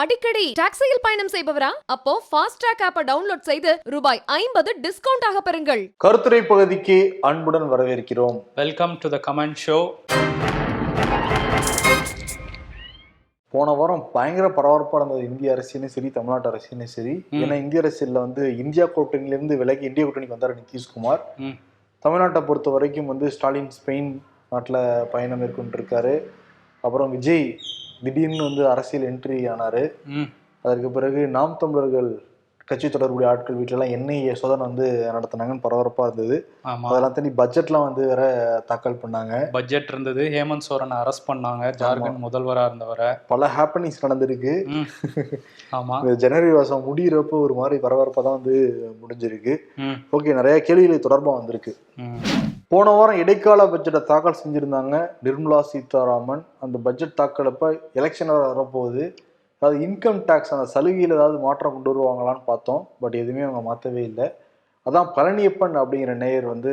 அடிக்கடி டாக்ஸியில் பயணம் செய்பவரா? அப்போ ஃபாஸ்ட் ட்ராக் ஆப்பை டவுன்லோட் செய்து ரூபாய் ஐம்பது டிஸ்கவுண்ட் ஆக பெறுங்கள். கருத்துரை பகுதிக்கு அன்புடன் வரவேற்கிறோம். Welcome to the comment show போன வாரம் பயங்கர பரபரப்பா இருந்தது இந்திய அரசியலும் சரி தமிழ்நாட்டு அரசியலும் சரி. ஏன்னா இந்திய அரசியல்ல வந்து இந்தியா கூட்டணியிலிருந்து விலகி இந்திய கூட்டணிக்கு வந்தார் நிதிஷ்குமார். தமிழ்நாட்டை பொறுத்த வரைக்கும் வந்து ஸ்டாலின் ஸ்பெயின் நாட்டில் பயணம் மேற்கொண்டிருக்காரு. அப்புறம் விஜய் திடீர்னு வந்து அரசியல் என்ட்ரி ஆனாரு. அதற்கு பிறகு நாம் தமிழர்கள் கட்சி தொடர்புடைய ஆட்கள் வீட்டிலலாம் என்ஐஏ சோதனை வந்து நடத்தினாங்கன்னு பரபரப்பா இருந்தது. அதெல்லாம் தாண்டி பட்ஜெட்லாம் வந்து வேற தாக்கல் பண்ணாங்க. பட்ஜெட் இருந்தது. ஹேமந்த் சோரனை அரெஸ்ட் பண்ணாங்க. ஜார்க்கண்ட் முதல்வரா இருந்தவரை. பல ஹாப்பனிங்ஸ் நடந்திருக்கு. ம். ஆமா. இந்த ஜனவரி மாதம் முடியிறப்போ ஒரு மாதிரி பரபரப்பாக தான் வந்து முடிஞ்சிருக்கு. ஓகே நிறைய கேள்விகள் தொடர்பாக வந்திருக்கு. போன வாரம் இடைக்கால பட்ஜெட்டை தாக்கல் செஞ்சிருந்தாங்க நிர்மலா சீதாராமன். அந்த பட்ஜெட் தாக்கலப்ப எலெக்ஷன் வரப்போகுது. அதாவது இன்கம் டேக்ஸ் அந்த சலுகையில் ஏதாவது மாற்றம் கொண்டு வருவாங்களான்னு பார்த்தோம். பட் எதுவுமே அவங்க மாற்றவே இல்லை. அதான் பழனியப்பன் அப்படிங்கிற நேயர் வந்து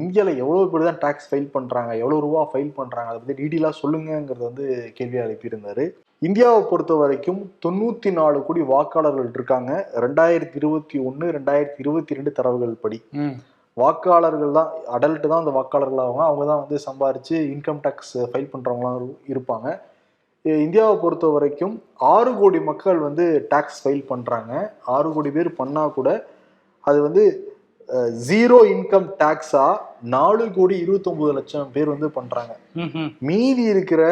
இந்தியாவில் எவ்வளோ பேர் தான் டேக்ஸ் ஃபைல் பண்ணுறாங்க எவ்வளோ ரூபா ஃபைல் பண்ணுறாங்க அதை பற்றி டீட்டெயிலாக சொல்லுங்கிறது வந்து கேள்வியாக அனுப்பியிருந்தார் இந்தியாவை பொறுத்த வரைக்கும் தொண்ணூற்றி நாலு கோடி வாக்காளர்கள் இருக்காங்க. ரெண்டாயிரத்தி இருபத்தி ஒன்று ரெண்டாயிரத்தி இருபத்தி ரெண்டு தரவுகள் படி. வாக்காளர்கள் தான் அடல்ட் தான் அந்த வாக்காளர்கள் ஆவாங்க. அவங்க தான் வந்து சம்பாரிச்சு இன்கம் டேக்ஸ் ஃபைல் பண்ணுறவங்களாம் இருப்பாங்க. இந்தியாவை பொறுத்த வரைக்கும் ஆறு கோடி மக்கள் வந்து டேக்ஸ் ஃபைல் பண்ணுறாங்க ஆறு கோடி பேர் பண்ணால் கூட அது வந்து ஜீரோ இன்கம் டேக்ஸா நாலு கோடி இருபத்தொம்பது லட்சம் பேர் வந்து பண்ணுறாங்க மீதி இருக்கிற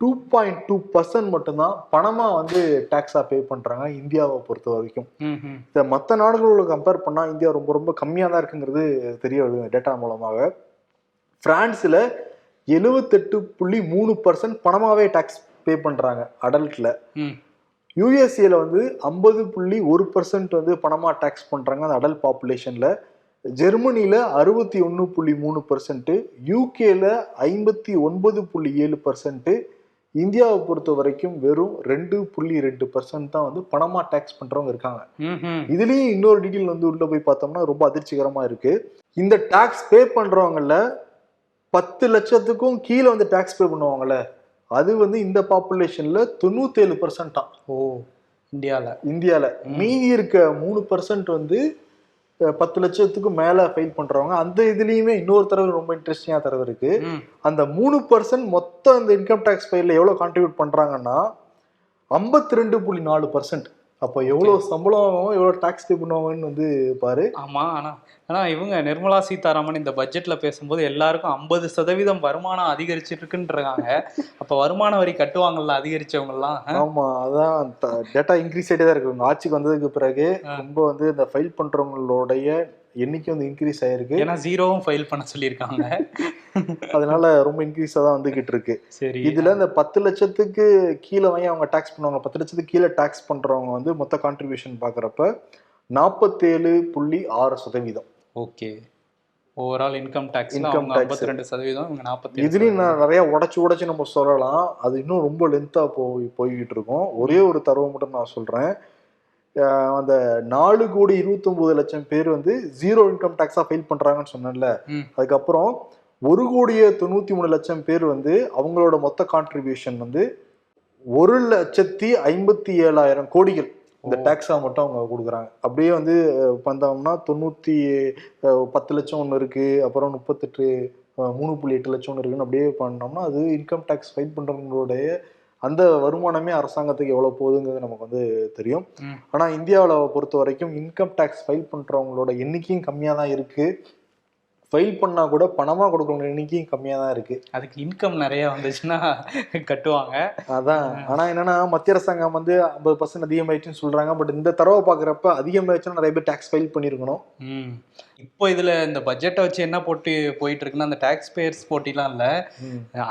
டூ பாயிண்ட் டூ பர்சன்ட் மட்டும்தான் பணமாக வந்து டேக்ஸாக பே பண்ணுறாங்க இந்தியாவை பொறுத்த வரைக்கும். இதை மற்ற நாடுகளோட கம்பேர் பண்ணால் இந்தியா ரொம்ப ரொம்ப கம்மியாக தான் இருக்குங்கிறது தெரிய வருது டேட்டா மூலமாக. பிரான்ஸில் எழுவத்தெட்டு புள்ளி மூணு பர்சன்ட் பணமாகவே டேக்ஸ் பே பண்ணுறாங்க அடல்ட்டில் யூஎஸ்ஏல வந்து ஐம்பது புள்ளி ஒரு பர்சன்ட் வந்து பணமாக டேக்ஸ் பண்ணுறாங்க அந்த அடல்ட் பாப்புலேஷனில் ஜெர்மனியில் அறுபத்தி ஒன்று புள்ளி மூணு பர்சன்ட்டு யூகேல ஐம்பத்தி ஒன்பது புள்ளி ஏழு பர்சன்ட்டு இந்தியாவை பொறுத்த வரைக்கும் வெறும் ரெண்டு புள்ளி ரெண்டு பர்சன்ட் தான் வந்து பணமாக டேக்ஸ் பண்ணுறவங்க இருக்காங்க. இதுலயும் இன்னொரு டீட்டெயில் வந்து உள்ள போய் பார்த்தோம்னா ரொம்ப அதிர்ச்சிகரமா இருக்கு. இந்த டாக்ஸ் பே பண்றவங்கல பத்து லட்சத்துக்கும் கீழே வந்து டாக்ஸ் பே பண்ணுவாங்கல்ல அது வந்து இந்த பாப்புலேஷன்ல தொண்ணூத்தேழு பர்சன்டா ஓ இந்தியால. இந்தியால. மீதி இருக்க மூணு பர்சன்ட் வந்து பத்து லட்சத்துக்கு மேல ஃபைல் பண்றவங்க அந்த இதுலயுமே இன்னொரு தரவு ரொம்ப இன்ட்ரெஸ்டிங்கா தரவு இருக்கு. அந்த மூணு பர்சன்ட் மொத்தம் இந்த இன்கம் டேக்ஸ் ஃபைலில் எவ்வளோ கான்ட்ரிபியூட் பண்ணுறாங்கன்னா ஐம்பத்தி ரெண்டு புள்ளி நாலு பர்சன்ட் அப்போ எவ்வளோ சம்பளம் வாங்குவாங்க, எவ்வளோ டேக்ஸ் பே பண்ணுவாங்கன்னு வந்து பாரு. ஆமா ஆனா ஆனா இவங்க நிர்மலா சீதாராமன் இந்த பட்ஜெட்ல பேசும்போது எல்லாருக்கும் ஐம்பது சதவீதம் வருமானம் அதிகரிச்சிருக்குன்றாங்க அப்ப வருமான வரி கட்டுவாங்கல்ல அதிகரிச்சவங்க எல்லாம் ஆமா அதான் டேட்டா இன்க்ரீஸ் ஆகிட்டே தான் இருக்கு. ஆட்சிக்கு வந்ததுக்கு பிறகு. ரொம்ப வந்து இந்த ஃபைல் பண்றவங்களுடைய எண்ணிக்கை வந்து இன்க்ரீஸ் ஆயிருக்கு. ஏன்னா ஜீரோவும் ஃபைல் பண்ண சொல்லியிருக்காங்க. அதனால ரொம்ப இன்க்ரீஸாக தான் வந்துகிட்டு இருக்கு. சரி. இதுல இந்த பத்து லட்சத்துக்கு கீழே வாங்கி அவங்க டாக்ஸ் பண்ணுவாங்க. பத்து லட்சத்துக்கு கீழே டாக்ஸ் பண்றவங்க வந்து மொத்த கான்ட்ரிபியூஷன் பாக்குறப்ப நாற்பத்தேழு புள்ளி ஆறு சதவீதம். Okay. Overall income tax tax. ஐம்பத்தி ரெண்டு சதவீதம் இவங்க நாற்பத்தி இதுலயும் நான் நிறைய உடைச்சு உடைச்சு நம்ம சொல்லலாம். அது இன்னும் ரொம்ப லென்த்தா போய் போய்கிட்டு இருக்கோம். ஒரே ஒரு தரவை மட்டும் நான் சொல்றேன். அஹ் அந்த நாலு கோடி இருபத்தொன்பது லட்சம் பேர் வந்து ஜீரோ இன்கம் டேக்ஸா ஃபைல் பண்றாங்கன்னு சொன்னேன்ல. அதுக்கப்புறம் ஒரு கோடியே தொண்ணூத்தி மூணு லட்சம் பேர் வந்து அவங்களோட மொத்த கான்ட்ரிபியூஷன் வந்து ஒரு லட்சத்தி ஐம்பத்தி ஏழாயிரம் கோடிகள் இந்த. டேக்ஸா மட்டும் அவங்க கொடுக்குறாங்க அப்படியே வந்து வந்தோம்னா தொண்ணூத்தி பத்து லட்சம் ஒன்று இருக்கு அப்புறம் முப்பத்தெட்டு மூணு புள்ளி எட்டு லட்சம் ஒன்று இருக்குன்னு அப்படியே பண்ணோம்னா அது இன்கம் டேக்ஸ் ஃபைல் பண்றவங்களுடைய அந்த வருமானமே அரசாங்கத்துக்கு எவ்வளவு போகுதுங்கிறது நமக்கு வந்து தெரியும். ஆனா இந்தியாவில் பொறுத்த வரைக்கும் இன்கம் டேக்ஸ் ஃபைல் பண்றவங்களோட எண்ணிக்கையும் கம்மியா தான் இருக்கு ஃபைல் பண்ணா கூட பணமா கொடுக்குறவங்க எண்ணிக்கையும் கம்மியா தான் இருக்கு. அதுக்கு இன்கம் நிறைய வந்துச்சுன்னா கட்டுவாங்க. அதான். ஆனா என்னன்னா மத்திய அரசாங்கம் வந்து ஐம்பது பர்சன்ட் அதிகமாயிடுச்சுன்னு சொல்றாங்க. பட் இந்த தரவை பாக்குறப்ப அதிகமாயிடுச்சுன்னா நிறைய பேர் டேக்ஸ் ஃபைல் பண்ணிருக்கணும். ம். இப்போ இதுல இந்த பட்ஜெட்டை வச்சு என்ன போட்டி போயிட்டு இருக்குன்னா அந்த டாக்ஸ் பேயர்ஸ் போட்டிலாம் இல்ல.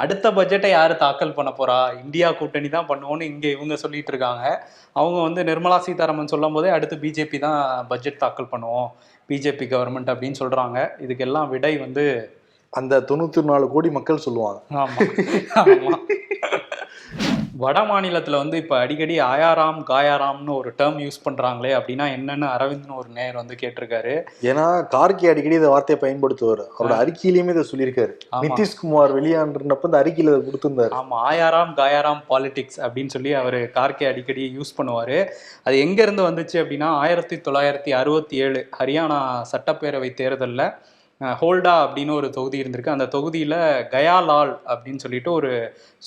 அடுத்த பட்ஜெட்டை யாரு தாக்கல் பண்ண போறா? இந்தியா கூட்டணி தான் பண்ணுவோம்னு இங்க இவங்க சொல்லிட்டு இருக்காங்க. அவங்க வந்து நிர்மலா சீதாராமன் சொல்லும் போதே அடுத்து பிஜேபி தான் பட்ஜெட் தாக்கல் பண்ணுவோம். பிஜேபி கவர்மெண்ட் அப்படின்னு சொல்றாங்க. இதுக்கெல்லாம் விடை வந்து அந்த தொண்ணூத்தி நாலு கோடி மக்கள் சொல்லுவாங்க. ஆமா. ஆமா. வட மாநிலத்துல வந்து இப்ப அடிக்கடி ஆயாராம் காயாராம்னு ஒரு டேர்ம் யூஸ் பண்றாங்களே அப்படின்னா என்னன்னு அரவிந்த்னு ஒரு நேயர் வந்து கேட்டிருக்காரு. ஏன்னா கார்கி அடிக்கடி இந்த வார்த்தையை பயன்படுத்துவார். அவரோட அறிக்கையிலுமே இதை சொல்லியிருக்காரு. நிதிஷ்குமார் வெளியான்றப்ப இந்த அறிக்கையில இதை கொடுத்திருந்தாரு. ஆமா ஆயாராம் காயாராம் பாலிடிக்ஸ் அப்படின்னு சொல்லி அவர் கார்கே அடிக்கடி யூஸ் பண்ணுவாரு. அது எங்க இருந்து வந்துச்சு அப்படின்னா ஆயிரத்தி தொள்ளாயிரத்தி அறுபத்தி ஏழு ஹரியானா சட்டப்பேரவை தேர்தல்ல ஹோல்டா அப்படின்னு ஒரு தொகுதி இருந்திருக்கு. அந்த தொகுதியில கயாலால் அப்படின்னு சொல்லிட்டு ஒரு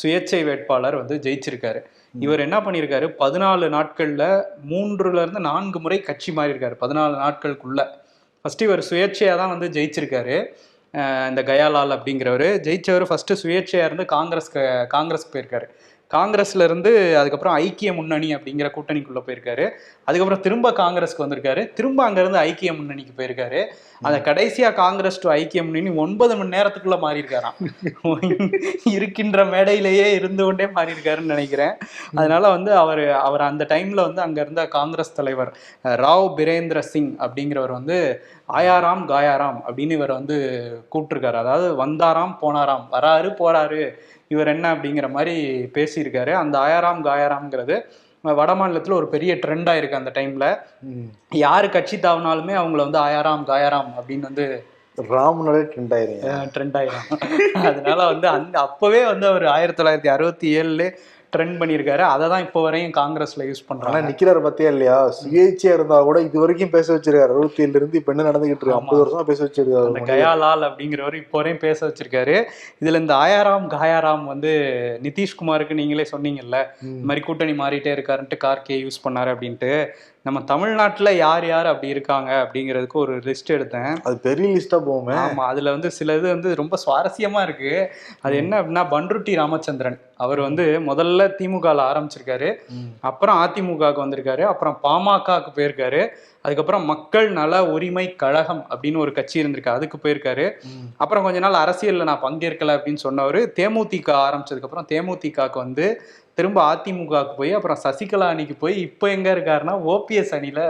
சுயேட்சை வேட்பாளர் வந்து ஜெயிச்சிருக்காரு. இவர் என்ன பண்ணியிருக்காரு பதினாலு நாட்கள்ல மூன்றுல இருந்து நான்கு முறை கட்சி மாறி இருக்காரு பதினாலு நாட்களுக்குள்ள. ஃபர்ஸ்ட் இவர் சுயேட்சையா தான் வந்து ஜெயிச்சிருக்காரு. இந்த கயாலால் அப்படிங்கிறவர். ஜெயிச்சவர் ஃபர்ஸ்ட் சுயேட்சையா இருந்து காங்கிரஸ் காங்கிரஸ் போயிருக்காரு. காங்கிரஸ்ல இருந்து அதுக்கப்புறம் ஐக்கிய முன்னணி அப்படிங்கிற கூட்டணிக்குள்ள போயிருக்காரு. அதுக்கப்புறம் திரும்ப காங்கிரஸ்க்கு வந்திருக்காரு. திரும்ப அங்கிருந்து ஐக்கிய முன்னணிக்கு போயிருக்காரு. அந்த கடைசியா காங்கிரஸ் டு ஐக்கிய முன்னணி ஒன்பது மணி நேரத்துக்குள்ள மாறி இருக்காராம் இருக்கின்ற மேடையிலேயே இருந்து கொண்டே மாறி இருக்காருன்னு நினைக்கிறேன் அதனால வந்து அவர் அவர் அந்த டைம்ல வந்து அங்க இருந்த காங்கிரஸ் தலைவர் ராவ் பிரேந்திர சிங் அப்படிங்கிறவர் வந்து ஆயாராம் காயாராம் அப்படின்னு இவர் வந்து கூப்பிட்டுருக்காரு. அதாவது வந்தாராம் போனாராம் வராரு போறாரு இவர் என்ன? அப்படிங்கிற மாதிரி பேசியிருக்காரு. அந்த ஆயாராம் காயாராம்ங்கிறது வட மாநிலத்துல ஒரு பெரிய ட்ரெண்ட் ஆயிருக்கு அந்த டைம்ல. யாரு கட்சி தாவினாலுமே அவங்கள வந்து ஆயாராம் காயாராம் அப்படின்னு வந்து ராம்னாலே ட்ரெண்ட் ஆயிருங்க ட்ரெண்ட் ஆயிரும். அதனால வந்து அந்த அப்பவே வந்து அவர் ஆயிரத்தி தொள்ளாயிரத்தி அறுபத்தி ஏழுல ட்ரெண்ட் பண்ணியிருக்காரு. அதை தான் இப்போ வரையும் காங்கிரஸ்ல யூஸ் பண்றாங்க. நிக்கிறாரு பாத்தியா இல்லையா? சுயேட்சையா இருந்தா கூட இது வரைக்கும் பேச வச்சிருக்காரு. அறுபத்தி ஏழுல இருந்து இப்ப என்ன நடந்துகிட்டு இருக்கு. ஐம்பது வருஷமா பேச வச்சிருக்காரு. அந்த கயாலால் அப்படிங்கிறவர் இப்போ வரையும் பேச வச்சிருக்காரு. இதுல இந்த ஆயாராம் காயாராம் வந்து நிதிஷ்குமாருக்கு நீங்களே சொன்னீங்கல்ல இந்த மாதிரி கூட்டணி மாறிட்டே இருக்காருன்ட்டு கார்கே யூஸ் பண்ணாரு அப்படின்ட்டு. நம்ம தமிழ்நாட்டுல யார் யார் அப்படி இருக்காங்க அப்படிங்கிறதுக்கு ஒரு லிஸ்ட் எடுத்தேன். அது பெரிய லிஸ்டா போகுமே. ஆமா அதுல வந்து சில இது வந்து ரொம்ப சுவாரஸ்யமா இருக்கு. அது என்ன அப்படின்னா பன்ருட்டி ராமச்சந்திரன். அவர் வந்து முதல்ல திமுகல ஆரம்பிச்சிருக்காரு. அப்புறம் அதிமுகவுக்கு வந்திருக்காரு. அப்புறம் பாமகவுக்கு போயிருக்காரு. அதுக்கப்புறம் மக்கள் நல உரிமை கழகம் அப்படின்னு ஒரு கட்சி இருந்திருக்கு. அதுக்கு போயிருக்காரு. அப்புறம் கொஞ்ச நாள் அரசியல்ல நான் பங்கேற்கல அப்படின்னு சொன்னவர் தேமுதிக ஆரம்பிச்சதுக்கு அப்புறம் தேமுதிகவுக்கு வந்து திரும்ப அதிமுகவுக்கு போய் அப்புறம் சசிகலா அணிக்கு போய் இப்போ எங்க இருக்காருன்னா ஓபிஎஸ் அணியில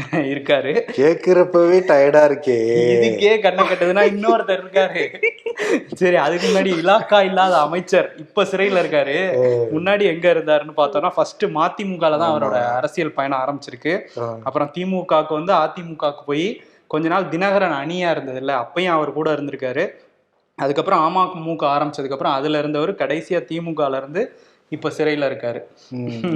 இருக்காரு. கேக்குறப்பவே டயர்டா இருக்கே. இதுக்கே கண்ணை கட்டுதுன்னா இன்னொருத்தர் இருக்காரு. சரி அதுக்கு முன்னாடி இலாக்கா இல்லாத அமைச்சர் இப்ப சிறையில இருக்காரு. முன்னாடி எங்க இருந்தாருன்னு பார்த்தோம்னா ஃபர்ஸ்ட் மதிமுகல தான் அவரோட அரசியல் பயணம் ஆரம்பிச்சிருக்கு. அப்புறம் திமுகவுக்கு வந்து அதிமுகவுக்கு போய் கொஞ்ச நாள் தினகரன் அணியா இருந்தது இல்ல அப்பயும் அவர் கூட இருந்திருக்காரு. அதுக்கப்புறம் அமமுக ஆரம்பிச்சதுக்கு அப்புறம் அதுல இருந்தவர் கடைசியா திமுகல இருந்து இப்ப சிறையில இருக்காரு.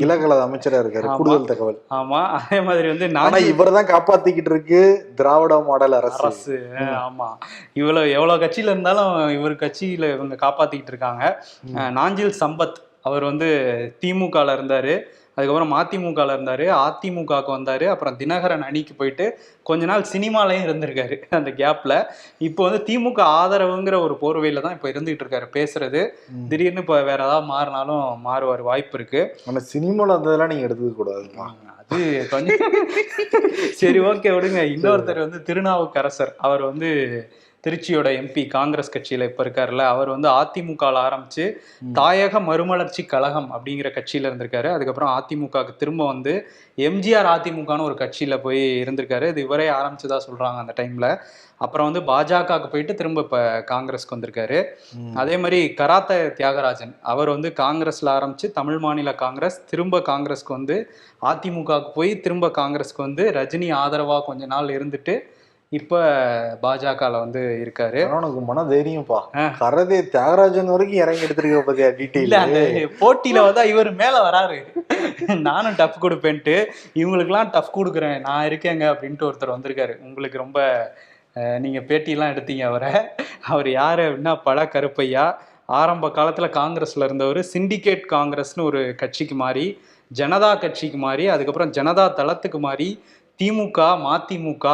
இலக்கல அமைச்சரா இருக்காரு. கூடுதல் தகவல். ஆமா அதே மாதிரி வந்து ஆனா நான் இவர்தான் காப்பாத்திக்கிட்டு இருக்கு திராவிட மாடல் அரசு. அரசு. ஆமா. இவ்வளவு எவ்வளவு கட்சியில இருந்தாலும் இவர் கட்சியில இவங்க காப்பாத்திக்கிட்டு இருக்காங்க. நாஞ்சில் சம்பத் அவர் வந்து திமுகல இருந்தாரு. அதுக்கப்புறம் மதிமுகல இருந்தாரு அதிமுகவுக்கு வந்தாரு அப்புறம் தினகரன் அணிக்கு போயிட்டு கொஞ்ச நாள் சினிமாலையும் இருந்திருக்காரு அந்த கேப்ல இப்போ வந்து திமுக ஆதரவுங்கிற ஒரு போர்வையில தான் இப்போ இருந்துகிட்டு இருக்காரு பேசுறது. திடீர்னு இப்போ வேற ஏதாவது மாறினாலும் மாறுவார் வாய்ப்பு இருக்கு. ஆனா சினிமால இருந்ததெல்லாம் நீங்க எடுத்துக்க கூடாதுமா அது கொஞ்சம் சரி ஓகே விடுங்க. இன்னொருத்தர் வந்து திருநாவுக்கரசர். அவர் வந்து திருச்சியோட எம்பி காங்கிரஸ் கட்சியில இப்ப இருக்காருல்ல அவர் வந்து அதிமுகல ஆரம்பிச்சு தாயக மறுமலர்ச்சி கழகம் அப்படிங்கிற கட்சியில இருந்திருக்காரு. அதுக்கப்புறம் அதிமுகவுக்கு திரும்ப வந்து எம்ஜிஆர் அதிமுகன்னு ஒரு கட்சியில போய் இருந்திருக்காரு. இது இவரே ஆரம்பிச்சதா சொல்றாங்க அந்த டைம்ல. அப்புறம் வந்து பாஜகவுக்கு போயிட்டு திரும்ப இப்ப காங்கிரஸ்க்கு வந்திருக்காரு. அதே மாதிரி கராத்த தியாகராஜன் அவர் வந்து காங்கிரஸ்ல ஆரம்பிச்சு தமிழ் மாநில காங்கிரஸ் திரும்ப காங்கிரஸ்க்கு வந்து அதிமுகவுக்கு போய் திரும்ப காங்கிரஸ்க்கு வந்து ரஜினி ஆதரவா கொஞ்ச நாள் இருந்துட்டு இப்ப பாஜகல வந்து இருக்காரு. உனக்கு மன தைரியம்ப்பா. கரதே தியாகராஜன் வரைக்கும் இறங்கி எடுத்திருக்க இல்ல டீட்டெயில் அந்த போட்டியில வந்து இவர் மேல வராரு. நானும் டஃப் கொடுப்பேன்ட்டு. இவங்களுக்குலாம் டஃப் கொடுக்குறேன். நான் இருக்கேங்க அப்படின்ட்டு ஒருத்தர் வந்திருக்காரு. உங்களுக்கு ரொம்ப அஹ், நீங்க பேட்டியெல்லாம் எடுத்தீங்க அவரை. அவர் யாரு அப்படின்னா பழ கருப்பையா ஆரம்ப காலத்துல காங்கிரஸ்ல இருந்தவர். சிண்டிகேட் காங்கிரஸ்னு ஒரு கட்சிக்கு மாறி ஜனதா கட்சிக்கு மாறி அதுக்கப்புறம் ஜனதா தளத்துக்கு மாறி திமுக மதிமுக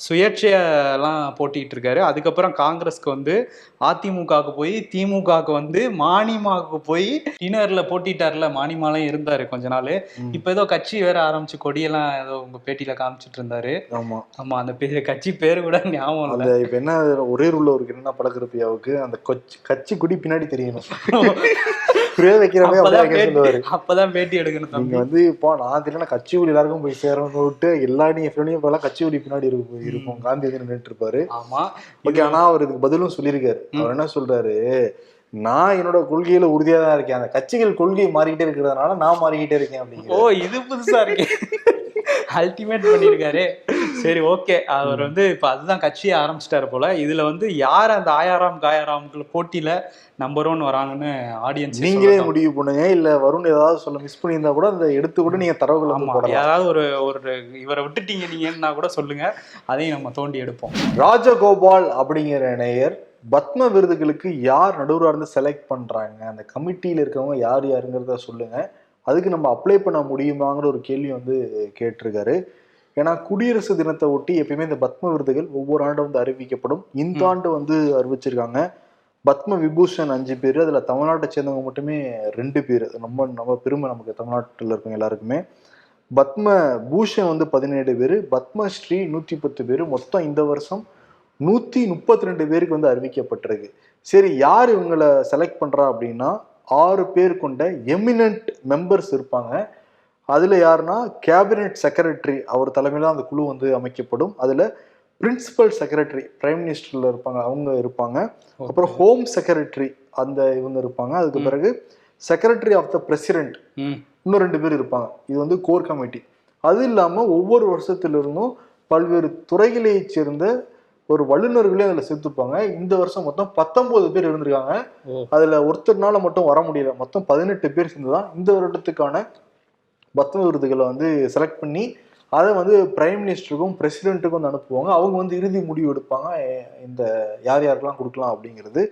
சுயேட்சையெல்லாம் போட்டிட்டு இருக்காரு அதுக்கப்புறம் காங்கிரஸ்க்கு வந்து அதிமுகவுக்கு போய் திமுகவுக்கு வந்து மானிமாவுக்கு போய் டினர்ல போட்டிட்டார்ல மானிமாலாம் இருந்தாரு கொஞ்ச நாள். இப்ப ஏதோ கட்சி வேற ஆரம்பிச்சு கொடியெல்லாம் ஏதோ உங்க பேட்டியில காமிச்சிட்டு இருந்தாரு ஆமா. ஆமா அந்த பே- கட்சி பேரு கூட ஞாபகம் அந்த இப்ப என்ன ஒரே உள்ளவருக்கு என்ன பழக்கருப்பியாவுக்கு அந்த கொச்சி கட்சி குடி பின்னாடி தெரியணும். புரிய வைக்கிறவே அப்பதான் பேட்டி எடுக்கணும் நீங்க வந்து இப்போ நான் தெரியல கட்சி குடி எல்லாருக்கும் போய் சேரணும்னு விட்டு எல்லா நீங்க ஃப்ரெண்டையும் போலாம் கட்சி குடி பின்னாடி இருக்கும் இருக்கும் காந்தி வந்து நின்றுட்டு இருப்பாரு. ஆமா. ஓகே ஆனா அவர் இதுக்கு பதிலும் சொல்லியிருக்காரு. அவர் என்ன சொல்றாரு? நான் என்னோட கொள்கையில உறுதியா தான் இருக்கேன். அந்த கட்சிகள் கொள்கை மாறிக்கிட்டே இருக்கிறதுனால நான் மாறிக்கிட்டே இருக்கேன் ஓ அப்படிங்கிறது இது புதுசா இருக்கு. அல்டிமேட் பண்ணிருக்காரு. சரி ஓகே அவர் வந்து இப்ப அதுதான் கட்சியை ஆரம்பிச்சிட்டாரு போல. இதுல வந்து யார் அந்த ஆயாராம் காயாராம்கள் போட்டியில நம்பர் ஒன் வராங்கன்னு ஆடியன்ஸ் நீங்களே முடிவு பண்ணுங்க. இல்ல வருண் ஏதாவது சொல்ல மிஸ் பண்ணியிருந்தா கூட அந்த எடுத்து கூட நீங்க தரவுகள் யாராவது ஒரு ஒரு இவரை விட்டுட்டீங்க நீங்கன்னா கூட சொல்லுங்க. அதையும் நம்ம தோண்டி எடுப்போம். ராஜகோபால் அப்படிங்கிற நேயர் பத்ம விருதுகளுக்கு யார் நடுவராக இருந்து செலக்ட் பண்றாங்க? அந்த கமிட்டியில இருக்கவங்க யார் யாருங்கிறத சொல்லுங்க. அதுக்கு நம்ம அப்ளை பண்ண முடியுமாங்கிற ஒரு கேள்வி வந்து கேட்டிருக்காரு. ஏன்னா குடியரசு தினத்தை ஒட்டி எப்பயுமே இந்த பத்ம விருதுகள் ஒவ்வொரு ஆண்டும் வந்து அறிவிக்கப்படும். இந்த ஆண்டு வந்து அறிவிச்சிருக்காங்க. பத்ம விபூஷன் அஞ்சு பேர் அதுல தமிழ்நாட்டை சேர்ந்தவங்க மட்டுமே ரெண்டு பேர். அது ரொம்ப நம்ம பெருமை நமக்கு தமிழ்நாட்டில் இருக்கவங்க எல்லாருக்குமே. பத்ம பூஷன் வந்து பதினேழு பேர் பத்மஸ்ரீ நூற்றி பத்து பேர். மொத்தம் இந்த வருஷம் நூற்றி முப்பத்தி ரெண்டு பேருக்கு வந்து அறிவிக்கப்பட்டிருக்கு. சரி யார் இவங்களை செலக்ட் பண்ணுறா அப்படின்னா ஆறு பேர் கொண்ட எமினன்ட் மெம்பர்ஸ் இருப்பாங்க. அதில் யாருன்னா கேபினெட் செக்ரட்டரி அவர் தலைமையில் அந்த குழு வந்து அமைக்கப்படும். அதில் பிரின்சிபல் செக்ரட்டரி பிரைம் மினிஸ்டரில் இருப்பாங்க அவங்க இருப்பாங்க. அப்புறம் ஹோம் செக்ரட்டரி அந்த இவங்க இருப்பாங்க. அதுக்கு. பிறகு செக்ரட்டரி ஆஃப் த பிரசிடென்ட் இன்னும் ரெண்டு பேர் இருப்பாங்க. இது வந்து கோர் கமிட்டி அது இல்லாமல் ஒவ்வொரு வருஷத்திலிருந்தும் பல்வேறு துறைகளைச் சேர்ந்த ஒரு வல்லுநர்களே அதில் சேர்த்துப்பாங்க. இந்த வருஷம் மொத்தம் பத்தொன்பது பேர் இருந்திருக்காங்க. அதில் ஒருத்தர்னால மட்டும் வர முடியல. மொத்தம் பதினெட்டு பேர் சேர்ந்து தான் இந்த வருடத்துக்கான பத்ம விருதுகளை வந்து செலக்ட் பண்ணி அதை வந்து பிரைம் மினிஸ்டருக்கும் பிரசிடென்ட்டுக்கும் வந்து அனுப்புவாங்க. அவங்க வந்து இறுதி முடிவு எடுப்பாங்க. இந்த யார் யாருக்கெல்லாம் கொடுக்கலாம் அப்படிங்கிறது.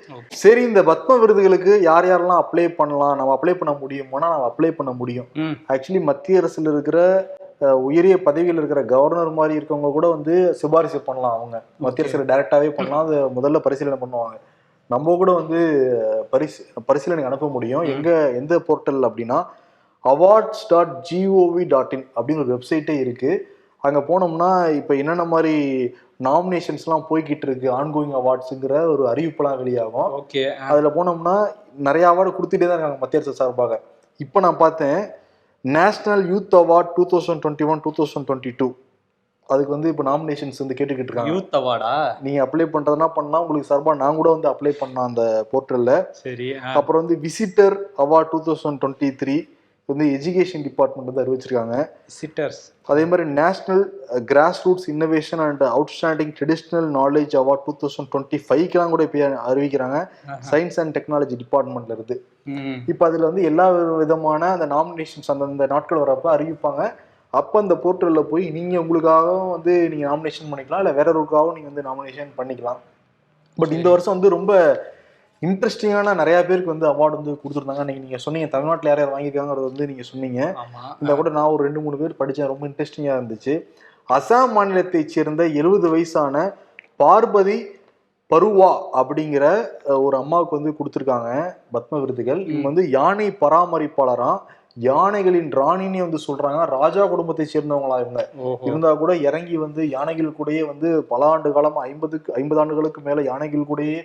சரி இந்த பத்ம விருதுகளுக்கு யார் யாரெல்லாம் அப்ளை பண்ணலாம் நம்ம அப்ளை பண்ண முடியுமானா நம்ம அப்ளை பண்ண முடியும். ஆக்சுவலி மத்திய அரசுல இருக்கிற உயரிய பதவியில் இருக்கிற கவர்னர் மாதிரி இருக்கவங்க கூட வந்து சிபாரிசு பண்ணலாம் அவங்க. மத்திய அரசுல டைரக்டாவே பண்ணலாம். அது முதல்ல பரிசீலனை பண்ணுவாங்க. நம்ம கூட வந்து பரிசு பரிசீலனைக்கு அனுப்ப முடியும். எங்க எந்த போர்ட்டல் அப்படின்னா awards dot gov dot in அப்படின்னு ஒரு வெப்சைட்டே இருக்கு. அங்க போனோம்னா இப்போ என்னென்ன மாதிரி நாமினேஷன்ஸ்லாம் போய்கிட்டு இருக்கு ஆன்கோயிங் அவார்ட்ஸுங்கிற ஒரு அறிவிப்பெல்லாம் வெளியாகும். ஓகே அதுல போனோம்னா நிறைய அவார்டு கொடுத்துட்டே தான் இருக்காங்க மத்திய அரசு சார்பாக. இப்போ நான் பார்த்தேன் national youth award two thousand twenty one two thousand twenty two அதுக்கு வந்து இப்போ நாமினேஷன்ஸ் வந்து கேட்டுக்கிட்டு இருக்காங்க. யூத் அவார்டா நீங்க அப்ளை பண்றதுனா பண்ணா உங்களுக்கு சார்பாக நான் கூட வந்து அப்ளை பண்ணேன் அந்த போர்ட்டல்ல சரி. அப்புறம் வந்து visitor award two thousand twenty three வந்து எஜுகேஷன் டிபார்ட்மெண்ட் வந்து அறிவிச்சிருக்காங்க. சிட்டர்ஸ் அதே மாதிரி national grassroots innovation and outstanding traditional knowledge award two thousand twenty ஃபைவ்க்கெலாம் கூட இப்போ அறிவிக்கிறாங்க. சயின்ஸ் அண்ட் டெக்னாலஜி டிபார்ட்மெண்ட்ல இருந்து. இப்போ அதில் வந்து எல்லா விதமான அந்த நாமினேஷன்ஸ் அந்தந்த நாட்கள் வரப்ப அறிவிப்பாங்க. அப்போ அந்த போர்ட்டலில் போய் நீங்கள் உங்களுக்காகவும் வந்து நீங்கள் நாமினேஷன் பண்ணிக்கலாம். இல்லை வேற ஒருக்காகவும் நீங்கள் வந்து நாமினேஷன் பண்ணிக்கலாம். பட் இந்த வருஷம் வந்து ரொம்ப இன்ட்ரெஸ்டிங்கான நிறைய பேருக்கு வந்து அவார்டு வந்து கொடுத்துருந்தாங்க. அன்னைக்கு நீங்கள் சொன்னீங்க தமிழ்நாட்டில் யார் யார் வாங்கியிருக்காங்கிறது வந்து நீங்கள் சொன்னீங்க. இந்த கூட நான் ஒரு ரெண்டு மூணு பேர் படித்தேன் ரொம்ப இன்ட்ரெஸ்டிங்காக இருந்துச்சு. அசாம் மாநிலத்தைச் சேர்ந்த எழுபது வயசான பார்வதி பருவா அப்படிங்கிற ஒரு அம்மாவுக்கு வந்து கொடுத்துருக்காங்க பத்ம விருதுகள் இவங்க வந்து யானை பராமரிப்பாளராம் யானைகளின் ராணினே வந்து சொல்றாங்க. ராஜா குடும்பத்தை சேர்ந்தவங்களா இவங்க. இருந்தா கூட இறங்கி வந்து யானைகள் கூடயே வந்து பல ஆண்டு காலமா ஐம்பதுக்கு ஐம்பது ஆண்டுகளுக்கு மேல யானைகள் கூடயே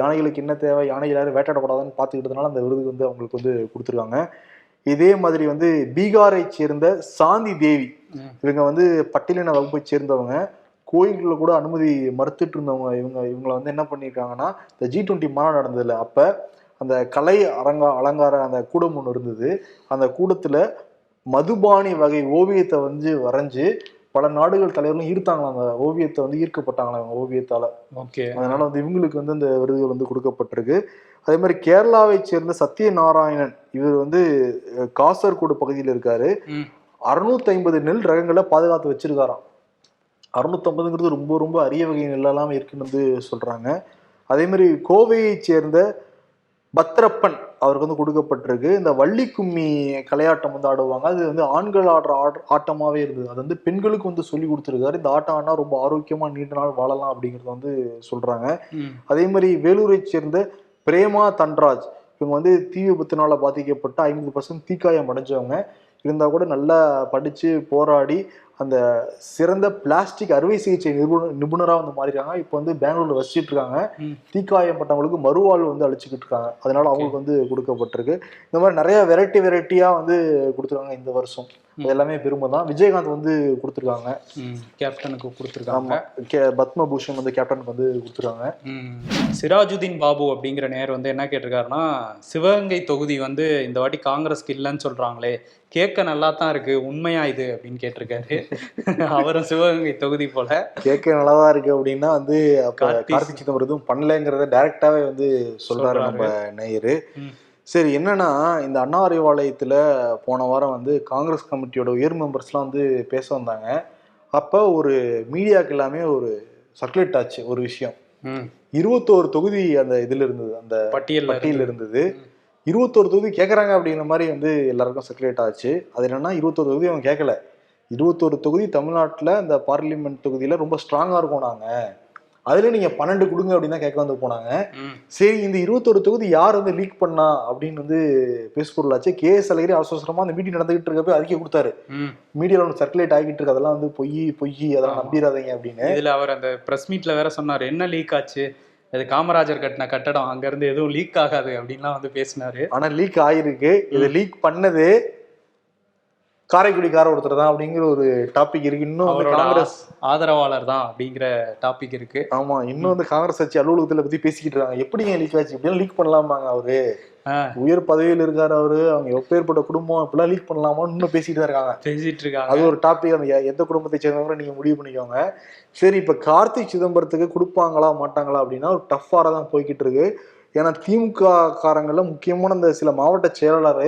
யானைகளுக்கு என்ன தேவை யானைகள் யாரும் வேட்டையாடக்கூடாதுன்னு பார்த்துக்கிட்டதுனால அந்த விருது வந்து அவங்களுக்கு வந்து கொடுத்துருக்காங்க. இதே மாதிரி வந்து பீகாரை சேர்ந்த சாந்தி தேவி. இவங்க வந்து பட்டியலின வகுப்பை சேர்ந்தவங்க. கோயில்களில் கூட அனுமதி மறுத்துட்டு இருந்தவங்க இவங்க இவங்களை வந்து என்ன பண்ணியிருக்காங்கன்னா இந்த ஜி டுவெண்ட்டி மாநாடு நடந்ததுல அப்ப அந்த கலை அரங்கா அலங்கார அந்த கூடம் ஒன்று இருந்தது. அந்த கூடத்துல மதுபானி வகை ஓவியத்தை வந்து வரைஞ்சு பல நாடுகள் தலைவர்களும் ஈர்த்தாங்களாம். அந்த ஓவியத்தை வந்து ஈர்க்கப்பட்டாங்களாம் அவங்க ஓவியத்தால. ஓகே. அதனால வந்து இவங்களுக்கு வந்து இந்த விருதுகள் வந்து கொடுக்கப்பட்டிருக்கு. அதே மாதிரி கேரளாவை சேர்ந்த சத்யநாராயணன் இவர் வந்து காசர்கோடு பகுதியில் இருக்காரு. அறுநூத்தி ஐம்பது நெல் ரகங்களை பாதுகாத்து வச்சிருக்காராம். அறுநூத்தம்பதுங்கிறது ரொம்ப ரொம்ப அரிய வகை நெல்லெல்லாம் இருக்குன்னு வந்து சொல்றாங்க. அதே மாதிரி கோவையை சேர்ந்த பத்ரப்பன் அவருக்கு வந்து கொடுக்கப்பட்டிருக்கு. இந்த வள்ளி கும்மி கலையாட்டம் வந்து ஆடுவாங்க. அது வந்து ஆண்கள் ஆடுற ஆட் ஆட்டமாவே இருந்தது. அது வந்து பெண்களுக்கு வந்து சொல்லி கொடுத்துருக்காரு. இந்த ஆட்டம் ஆடினா ரொம்ப ஆரோக்கியமா நீண்ட நாள் வாழலாம் அப்படிங்கறத வந்து சொல்றாங்க. ம். அதே மாதிரி வேலூரை சேர்ந்த பிரேமா தன்ராஜ். இவங்க வந்து தீ விபத்தினால பாதிக்கப்பட்டு ஐம்பது பர்சன்ட் தீக்காயம் அடைஞ்சவங்க. இருந்தா கூட நல்லா படிச்சு போராடி அந்த சிறந்த பிளாஸ்டிக் அறுவை சிகிச்சை நிபுண நிபுணராக வந்து மாறிடுறாங்க இப்போ வந்து பெங்களூர்ல வசிச்சுட்டு இருக்காங்க. தீக்காயப்பட்டவங்களுக்கு மறுவாழ்வு வந்து அழிச்சுக்கிட்டு இருக்காங்க அதனால அவங்களுக்கு வந்து கொடுக்கப்பட்டிருக்கு. இந்த மாதிரி நிறைய வெரைட்டி வெரைட்டியா வந்து கொடுத்துருக்காங்க இந்த வருஷம். எல்லாமே பெருமை தான் விஜயகாந்த் வந்து கொடுத்துருக்காங்க. கேப்டனுக்கு கொடுத்துருக்காங்க. கே- பத்மபூஷன் வந்து கேப்டனுக்கு வந்து கொடுத்துருக்காங்க. சிராஜுதீன் பாபு அப்படிங்கிற நேர் வந்து என்ன கேட்டிருக்காருன்னா சிவகங்கை தொகுதி வந்து இந்த வாட்டி காங்கிரஸ்க்கு இல்லைன்னு சொல்றாங்களே கேட்க நல்லா தான் இருக்கு உண்மையா இது? அப்படின்னு கேட்டிருக்காரு. அவரும் சிவகங்கை தொகுதி போல. கேட்க நல்லாதான் இருக்கு அப்படின்னா வந்து கார்த்திக் சிதம்பரம் எதுவும் பண்ணலங்கிறத டைரக்டாவே வந்து சொல்றாரு. நம்ம நேயரு. சரி என்னன்னா இந்த அண்ணா அறிவாலயத்துல போன வாரம் வந்து காங்கிரஸ் கமிட்டியோட உயர் மெம்பர்ஸ்லாம் வந்து பேச வந்தாங்க. அப்ப ஒரு மீடியாக்கு எல்லாமே ஒரு சர்க்குலேட் ஆச்சு ஒரு விஷயம். இருபத்தோரு தொகுதி அந்த இதுல இருந்தது அந்த பட்டியல் இருந்து. இருந்தது. இருபத்தோரு தொகுதி கேட்குறாங்க அப்படிங்கிற மாதிரி வந்து எல்லாருக்கும் சர்க்குலேட் ஆச்சு. அது என்னன்னா இருபத்தோரு தொகுதி அவங்க கேட்கல இருபத்தோரு தொகுதி தமிழ்நாட்டில் இந்த பார்லிமெண்ட் தொகுதியில் ரொம்ப ஸ்ட்ராங்காக இருக்கும் நாங்கள் அதில் நீங்கள் பன்னெண்டு கொடுங்க அப்படின்னு தான் கேட்க வந்து போனாங்க. சரி இந்த இருபத்தொரு தொகுதி யார் வந்து லீக் பண்ணா அப்படின்னு வந்து பேசுபொருளாச்சு கே எஸ் அழகிரி அவசரமா அந்த மீட்டிங் நடந்துகிட்டு இருக்கப்ப அறிக்கை கொடுத்தாரு. ம். மீடியாவில் ஒன்று சர்க்குலேட் ஆகிட்டு இருக்கு. அதெல்லாம் வந்து பொய் பொய் அதெல்லாம். நம்பிடாதீங்க அப்படின்னு. இதுல அவர் அந்த பிரஸ் மீட்ல வேற சொன்னாரு என்ன லீக் ஆச்சு? அது காமராஜர் கட்டின கட்டடம் அங்க இருந்து எதுவும் லீக் ஆகாது அப்படின்லாம் வந்து பேசினாரு. ஆனா லீக் ஆயிருக்கு. இது லீக் பண்ணது காரைக்குடிக்கார ஒருத்தர் தான் அப்படிங்கிற ஒரு டாபிக் இருக்கு. இன்னும் காங்கிரஸ் ஆதரவாளர் தான் அப்படிங்கிற டாபிக் இருக்கு. ஆமா இன்னும் வந்து காங்கிரஸ் கட்சி அலுவலகத்துல பத்தி பேசிக்கிட்டு இருக்காங்க. எப்படிங்க லீக் ஆச்சு? இப்படிலாம் லீக் பண்ணலாமாங்க அவரு? உயர் பதவியில் இருக்காரு அவரு. அவங்க எப்பேற்பட்ட குடும்பம் இப்படிலாம் லீக் பண்ணலாமான்னு இன்னும் பேசிட்டு தான் இருக்காங்க. பேசிட்டு இருக்காங்க. அது ஒரு டாபிக் அந்த எந்த குடும்பத்தை சேர்ந்தவங்க நீங்க முடிவு பண்ணிக்கோங்க. சரி இப்ப கார்த்திக் சிதம்பரத்துக்கு கொடுப்பாங்களா மாட்டாங்களா அப்படின்னா ஒரு டஃப்பாக தான் போய்கிட்டு இருக்கு. ஏன்னா திமுக காரங்கள்ல முக்கியமான இந்த சில மாவட்ட செயலாளர்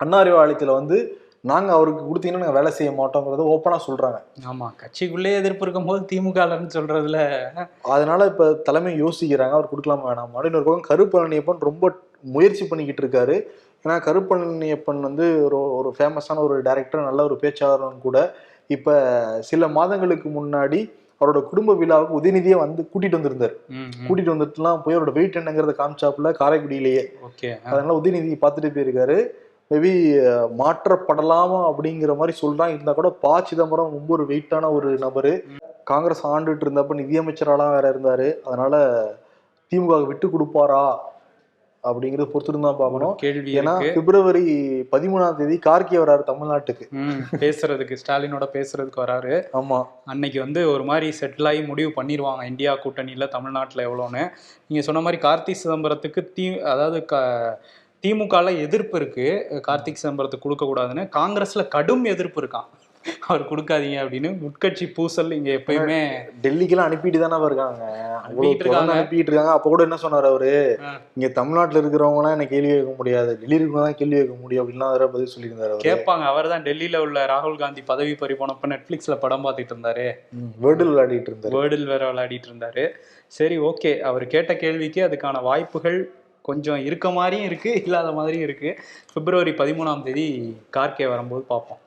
அண்ணாரிவாளையத்துல வந்து நாங்க அவருக்கு கொடுத்தீங்கன்னா நாங்க வேலை செய்ய மாட்டோங்கிறத ஓப்பனா சொல்றாங்க. ஆமா கட்சிக்குள்ளே எதிர்ப்பு இருக்கும்போது திமுகலன்னு சொல்றதுல. அதனால இப்ப தலைமை யோசிக்கிறாங்க அவர் கொடுக்கலாமா வேணாமா. ஒரு பக்கம் கருப்பழனியப்பன் ரொம்ப முயற்சி பண்ணிக்கிட்டு இருக்காரு. ஏன்னா கருப்பழனியப்பன் வந்து ஒரு ஒரு ஃபேமஸான ஒரு டைரக்டர் நல்ல ஒரு பேச்சாளரும் கூட இப்ப சில மாதங்களுக்கு முன்னாடி அவரோட குடும்ப விழாவுக்கு உதயநிதியை வந்து கூட்டிட்டு வந்திருந்தார். கூட்டிட்டு வந்துட்டுலாம் போய் அவரோட வெயிட் என்னங்கிறத காமிச்சாப்புல காரைக்குடியிலேயே. ஓகே அதனால உதயநிதி பார்த்துட்டு போயிருக்காரு. மேபி மாற்றப்படலாமா அப்படிங்கிற மாதிரி சொல்றாங்க இருந்தா கூட ப சிதம்பரம் ரொம்ப ஒரு வெயிட்டான ஒரு நபரு. காங்கிரஸ் ஆண்டுட்டு இருந்தப்ப நிதியமைச்சராலாம் வேற இருந்தாரு. அதனால திமுக விட்டு கொடுப்பாரா அப்படிங்கறத பொறுத்திருந்து தான் பார்க்கணும். கேள்வி ஏன்னா பிப்ரவரி பதிமூணாம் தேதி கார்கே வராரு தமிழ்நாட்டுக்கு. பேசுறதுக்கு ஸ்டாலினோட பேசுறதுக்கு வராரு. ஆமா. அன்னைக்கு வந்து ஒரு மாதிரி செட்டில் ஆகி முடிவு பண்ணிடுவாங்க இந்தியா கூட்டணியில் தமிழ்நாட்டில் எவ்வளோன்னு. நீங்கள் சொன்ன மாதிரி கார்த்திக் சிதம்பரத்துக்கு தீ அதாவது க திமுகவில் எதிர்ப்பு இருக்கு. கார்த்திக் சிதம்பரத்துக்கு கொடுக்கக்கூடாதுன்னு காங்கிரஸில் கடும் எதிர்ப்பு இருக்கான் அவர் கொடுக்காதீங்க அப்படின்னு உட்கட்சி பூசல் இங்கே எப்பயுமே டெல்லிக்கெல்லாம் அனுப்பிட்டு தானே இருக்காங்க. அனுப்பிட்டு இருக்காங்க. தொடர்ந்து அனுப்பிட்டு இருக்காங்க. அப்ப கூட என்ன சொன்னாரு அவரு. இங்க தமிழ்நாட்டுல இருக்கிறவங்க எல்லாம் என்ன கேள்வி கேட்க முடியாது. டெல்லி இருக்கிறவங்க தான் கேள்வி கேட்க முடியும் அப்படின்லாம் வேற பதில் சொல்லியிருந்தாரு அவரு. கேட்பாங்க. அவர் தான் டெல்லியில் உள்ள ராகுல் காந்தி பதவி பறி போனப்ப நெட்ஃப்ளிக்ஸில் படம் பார்த்துட்டு இருந்தாரு. வேர்டில் விளையாடிட்டு இருந்தாரு. வேர்டில் வேற விளையாடிட்டு இருந்தாரு. சரி ஓகே. அவர் கேட்ட கேள்விக்கு அதுக்கான வாய்ப்புகள் கொஞ்சம் இருக்க மாதிரியும் இருக்கு இல்லாத மாதிரியும் இருக்கு. பிப்ரவரி பதிமூணாம் தேதி கார்கே வரும்போது பார்ப்போம்.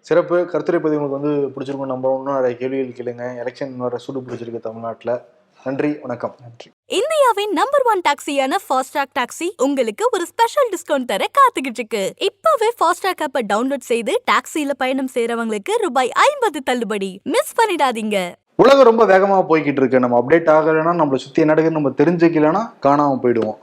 சிறப்பு. கருத்துரை பதிவு உங்களுக்கு வந்து பிடிச்சிருக்கும் நம்புறோம். இன்னும் நிறைய கேள்விகள் கேளுங்க. எலெக்ஷன் வர சூடு பிடிச்சிருக்கு தமிழ்நாட்டுல. நன்றி வணக்கம். நன்றி. இந்தியாவின் நம்பர் ஒன் டாக்ஸியான ஃபாஸ்ட்ராக் டாக்ஸி உங்களுக்கு ஒரு ஸ்பெஷல் டிஸ்கவுண்ட் தர காத்துக்கிட்டு இருக்கு. இப்பவே ஃபாஸ்ட்ராக் ஆப்பை டவுன்லோட் செய்து டாக்ஸில பயணம் செய்றவங்களுக்கு ரூபாய் ஐம்பது தள்ளுபடி. மிஸ் பண்ணிடாதீங்க. உலகம் ரொம்ப வேகமா போய்கிட்டு இருக்கு. நம்ம அப்டேட் ஆகலைன்னா நம்மளை சுத்தி என்ன நடக்குதுன்னு நம்ம தெரிஞ்சுக்கலைன்னா காணாம போயிடுவோம்.